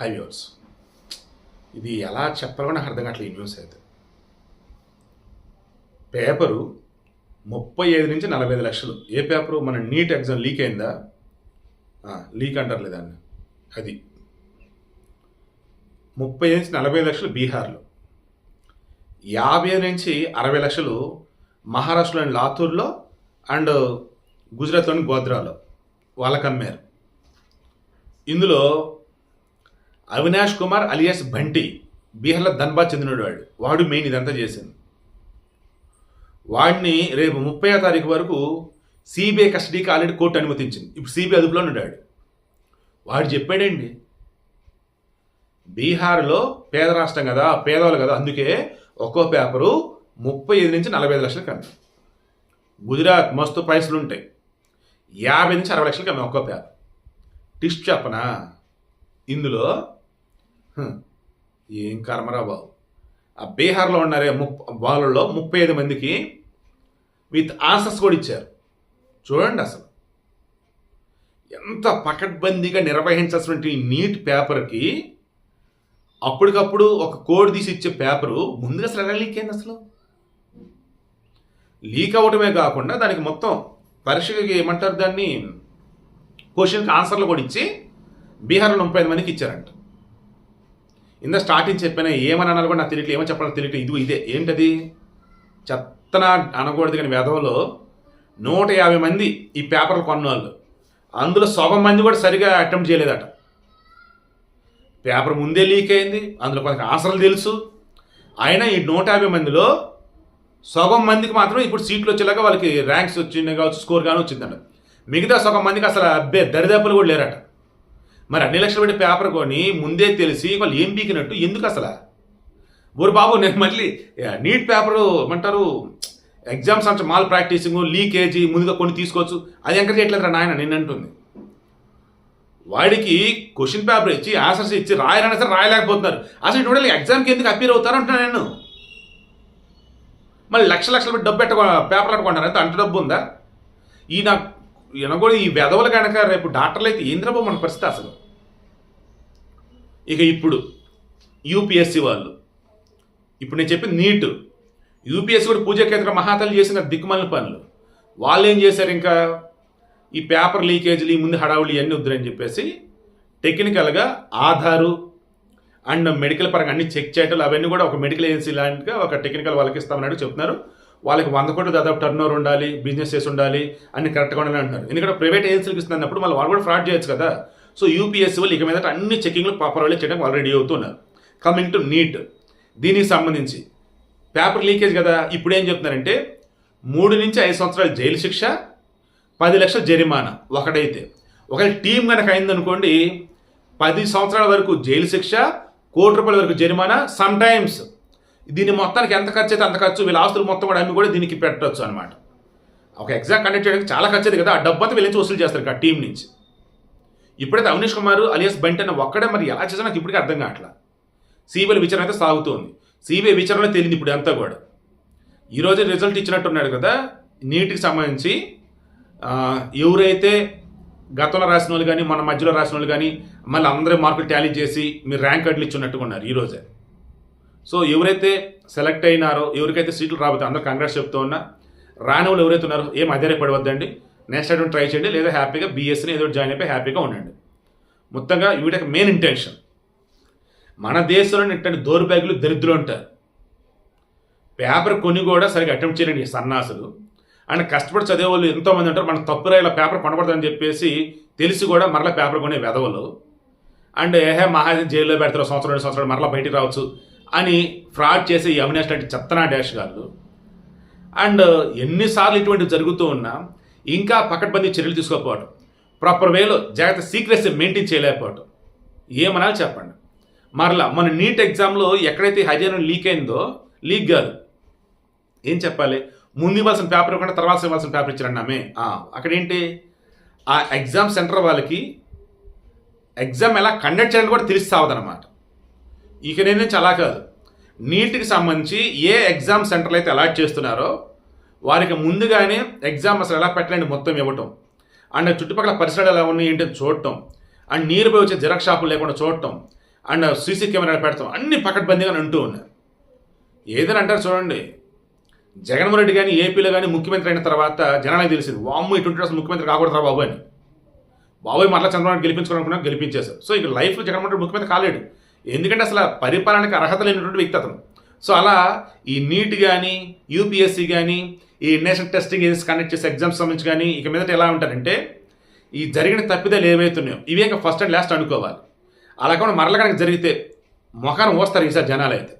హైవ్యూర్స్ ఇది ఎలా చెప్పాలో నాకు అర్థం కావట్లేదు ఈ న్యూస్ అయితే. పేపరు ముప్పై ఐదు నుంచి నలభై ఐదు లక్షలు. ఏ పేపరు? మన నీట్ ఎగ్జామ్ లీక్ అయిందా? లీక్ అంటారు దాన్ని. అది. ముప్పై ఐదు నుంచి నలభై ఐదు లక్షలు బీహార్లో. యాభై ఐదు నుంచి అరవై లక్షలు మహారాష్ట్రలోని లాతూర్లో అండ్ గుజరాత్లోని గోద్రాలో. వాళ్ళకి అమ్మారు ఇందులో అవినాష్ కుమార్ అలియాస్ భంటి బీహార్లో ధన్బాద్ చెందినడు వాడు. వాడు మెయిన్ ఇదంతా చేసింది. వాడిని రేపు ముప్పై తారీఖు వరకు సిబిఐ కస్టడీకి ఆల్రెడీ కోర్టు అనుమతించింది. ఇప్పుడు సిబిఐ అదుపులో ఉన్నాడు వాడు. చెప్పాడండి బీహార్లో పేద రాష్ట్రం కదా పేదవాళ్ళు కదా అందుకే ఒక్కో పేపరు ముప్పై ఐదు నుంచి నలభై ఐదు లక్షలు కమ్మి గుజరాత్ మస్తు పైసలు ఉంటాయి. యాభై నుంచి అరవై లక్షలు కమ్మి ఒక్కో పేపర్. టిస్ట్ చెప్పనా? ఇందులో ఏం కర్మరా బాబు? ఆ బీహార్లో ఉన్నారే ముప్ వాళ్ళలో ముప్పై ఐదు మందికి విత్ ఆన్సర్స్ కూడా ఇచ్చారు. చూడండి అసలు. ఎంత పకడ్బందీగా నిర్వహించాల్సినటువంటి నీట్ పేపర్కి అప్పటికప్పుడు ఒక కోడ్ తీసి ఇచ్చే పేపరు ముందుగా అసలు ఎలా లీక్ అయింది అసలు? లీక్ అవ్వటమే కాకుండా దానికి మొత్తం పరీక్షకి ఏమంటారు దాన్ని? క్వశ్చన్కి ఆన్సర్లు కూడా ఇచ్చి బీహార్లో ముప్పై ఐదు మందికి ఇచ్చారంట. ఇంత స్టార్టింగ్ చెప్పాను ఏమని అనాలి కూడా నాకు తెలియట్లేదు ఏమని చెప్పాలో తెలియట్లేదు ఇది ఇదే. ఏంటది? చెత్తన అనకూడదు కానీ వేదవలో నూట యాభై మంది ఈ పేపర్లు కొన్నవాళ్ళు. అందులో సగం మంది కూడా సరిగా అటెంప్ట్ చేయలేదట. పేపర్ ముందే లీక్ అయింది అందులో కొంత ఆన్సర్లు తెలుసు. అయినా ఈ నూట యాభై మందిలో సగం మందికి మాత్రం ఇప్పుడు సీట్లు వచ్చేలాగా వాళ్ళకి ర్యాంక్స్ వచ్చింది కావచ్చు స్కోర్ కానీ వచ్చిందంట. మిగతా సగం మందికి అసలు అబ్బే దరిదాపులు కూడా లేరట. మరి అన్ని లక్షలు పెట్టి పేపర్ కొని ముందే తెలిసి వాళ్ళు ఏం పీకినట్టు? ఎందుకు అసలు? ఊరు బాబు నేను మళ్ళీ నీట్ పేపరు ఏమంటారు? ఎగ్జామ్స్ అంటే మాల్ ప్రాక్టీసింగ్ లీకేజీ ముందుగా కొన్ని తీసుకోవచ్చు. అది ఎంకరేజ్ చేయట్లేదు నాయన నిన్నంటుంది వాడికి క్వశ్చన్ పేపర్ ఇచ్చి ఆన్సర్స్ ఇచ్చి రాయాలని సరే రాయలేకపోతున్నారు. అసలు ఇటువంటి ఎగ్జామ్కి ఎందుకు అపీర్ అవుతారు అంటున్నాను నేను. మళ్ళీ లక్ష లక్షలు పెట్టి డబ్బు పెట్ట పేపర్లు అట్టుకుంటారు అయితే అంత డబ్బు ఉందా? ఈ ఈయన కూడా ఈ వెధవలు కనుక రేపు డాక్టర్లు అయితే ఏంద్రబాబు మన పరిస్థితి అసలు? ఇక ఇప్పుడు యూపీఎస్సి వాళ్ళు. ఇప్పుడు నేను చెప్పిన నీట్. యూపీఎస్సీ కూడా పూజా కేంద్ర మహాతల్లి చేసిన దిక్కుమాలిన పనులు. వాళ్ళు ఏం చేశారు ఇంకా? ఈ పేపర్ లీకేజీలు ఈ ముందు హడావులు ఇవన్నీ వద్దురని చెప్పేసి టెక్నికల్గా ఆధారు అండ్ మెడికల్ పరంగా అన్ని చెక్ చేయటాలు అవన్నీ కూడా ఒక మెడికల్ ఏజెన్సీ లాంటిగా ఒక టెక్నికల్ వాళ్ళకి ఇస్తామన్నట్టు చెప్తున్నారు. వాళ్ళకి వంద కోట్లు దాదాపు టర్న్ ఓవర్ ఉండాలి బిజినెస్ చేసి ఉండాలి అన్ని కరెక్ట్గా ఉండాలి అంటున్నారు. ఎందుకంటే ప్రైవేట్ ఏజెన్సీలకు ఇస్తున్నప్పుడు మళ్ళీ వాళ్ళు కూడా ఫ్రాడ్ చేయొచ్చు కదా. సో యూపీఎస్సీ వాళ్ళు ఇక మీద అన్ని చెక్కింగ్లు ప్రాపర్ వాళ్ళే చేయడానికి వాళ్ళు రెడీ అవుతున్నారు. కమింగ్ టు నీట్ దీనికి సంబంధించి పేపర్ లీకేజ్ కదా ఇప్పుడు ఏం చెప్తున్నారంటే మూడు నుంచి ఐదు సంవత్సరాలు జైలు శిక్ష పది లక్షల జరిమానా ఒకటైతే. ఒకవేళ టీం కనుక అయిందనుకోండి పది సంవత్సరాల వరకు జైలు శిక్ష కోటి రూపాయల వరకు జరిమానా సమ్ టైమ్స్ దీని మొత్తానికి ఎంత ఖర్చు అయితే అంత ఖర్చు వీళ్ళ ఆస్తులు మొత్తం కూడా అమ్మి కూడా దీనికి పెట్టవచ్చు అనమాట ఒక ఎగ్జామ్ కండక్ట్ చేయడానికి చాలా ఖర్చు కదా ఆ డబ్బంతా అంతా వీళ్ళని వసూలు చేస్తారు ఆ టీం నుంచి. ఇప్పుడైతే అవినీష్ కుమార్ అలియాస్ బంటి ఒక్కడే మరి ఎలా చేసినా నాకు ఇప్పటికీ అర్థం కావట్లా. సిబిఐ విచారణ అయితే సాగుతోంది. సిబిఐ విచారణ తెలియదు ఇప్పుడు అంతా కూడా. ఈరోజు రిజల్ట్ ఇచ్చినట్టున్నాడు కదా నీటికి సంబంధించి ఎవరైతే గతంలో రాసిన వాళ్ళు కానీ మన మధ్యలో రాసిన వాళ్ళు కానీ మళ్ళీ అందరూ మార్కులు టాలీ చేసి మీరు ర్యాంక్ కార్డులు ఇచ్చినట్టుగా ఉన్నారు ఈరోజే సో ఎవరైతే సెలెక్ట్ అయినారో ఎవరికైతే సీట్లు రాబోతే అందరూ కాంగ్రెస్ చెప్తూ ఉన్నా రాని వాళ్ళు ఎవరైతే ఉన్నారో ఏం అధైర్యపడవద్దండి. నెక్స్ట్ అటెంప్ట్ ట్రై చేయండి. లేదా హ్యాపీగా బీఎస్సీని ఏదో జాయిన్ అయిపోయి హ్యాపీగా ఉండండి. మొత్తంగా వీటికి మెయిన్ ఇంటెన్షన్ మన దేశంలో ఇట్టండి దోరు బ్యాగులు దరిద్రులు ఉంటారు పేపర్ కొని కూడా సరిగ్గా అటెంప్ట్ చేయండి సన్నాసులు. అండ్ కష్టపడి చదివే వాళ్ళు ఎంతోమంది ఉంటారు. మన తప్పురా ఇలా పేపర్ కొనబడదని చెప్పేసి తెలిసి కూడా మరలా పేపర్ కొనే వెధవలు. అండ్ ఏహే మహాజన్ జైల్లో పెడతారు. సంవత్సరం రెండు సంవత్సరాలు మరలా బయటికి రావచ్చు అని ఫ్రాడ్ చేసే ఈ అవినాష్ లాంటి చెత్తనా డాష్ గారు. అండ్ ఎన్నిసార్లు ఇటువంటివి జరుగుతూ ఉన్నా ఇంకా పకడ్బందీ చర్యలు తీసుకోకపోవడం ప్రాపర్ వేలో జాగ్రత్త సీక్రెసీ మెయింటైన్ చేయలేకపోవడం ఏమనాలి చెప్పండి. మరలా మన నీట్ ఎగ్జామ్లో ఎక్కడైతే హర్యానా లీక్ అయిందో లీక్ కాదు. ఏం చెప్పాలి? ముందు ఇవ్వాల్సిన పేపర్ ఇవ్వకుండా తర్వాత ఇవ్వాల్సిన పేపర్ ఇచ్చారన్నామే అక్కడ ఏంటి ఆ ఎగ్జామ్ సెంటర్ వాళ్ళకి ఎగ్జామ్ ఎలా కండక్ట్ చేయాలని కూడా తెలిసి సావదనమాట ఇక నేను చాలా కాదు. నీట్కి సంబంధించి ఏ ఎగ్జామ్ సెంటర్లు అయితే అలాట్ చేస్తున్నారో వారికి ముందుగానే ఎగ్జామ్ అసలు ఎలా పెట్టలేండి మొత్తం ఇవ్వటం. అండ్ చుట్టుపక్కల పరిసరాలు ఎలా ఉన్నాయి ఏంటని చూడటం. అండ్ నీరు పోయి వచ్చే జిరాక్స్ షాపులు లేకుండా చూడటం. అండ్ సీసీ కెమెరా పెడతాం. అన్ని పకడ్బందీగా అంటూ ఉన్నారు ఏదని అంటారు చూడండి. జగన్మోహన్ రెడ్డి కానీ ఏపీలో కానీ ముఖ్యమంత్రి అయిన తర్వాత జనాలకు తెలిసింది వామ్మ ఇటువంటి అసలు ముఖ్యమంత్రి కాకూడదు బాబు అని. బాబోయ్ మరలా చంద్రబాబు గెలిపించుకోవాలనుకున్నా గెలిపించేశారు. సో ఇక లైఫ్లో జగన్మోహన్ రెడ్డి ముఖ్యమంత్రి కాలేడు. ఎందుకంటే అసలు పరిపాలనకి అర్హత లేనటువంటి వ్యక్తి అతను. సో అలా ఈ నీట్ కానీ యూపీఎస్సీ కానీ ఈ నేషనల్ టెస్టింగ్ ఏజెన్సీ కండక్ట్ చేసే ఎగ్జామ్స్ సంబంధించి కానీ ఇక మీదట ఎలా ఉంటారంటే ఈ జరిగిన తప్పిదాలు ఏవైతున్నాయో ఇవే ఇంకా ఫస్ట్ అండ్ లాస్ట్ అనుకోవాలి. అలా కూడా మరల కనుక జరిగితే మొఖాన్ని మోస్తారు ఈసారి జనాలు అయితే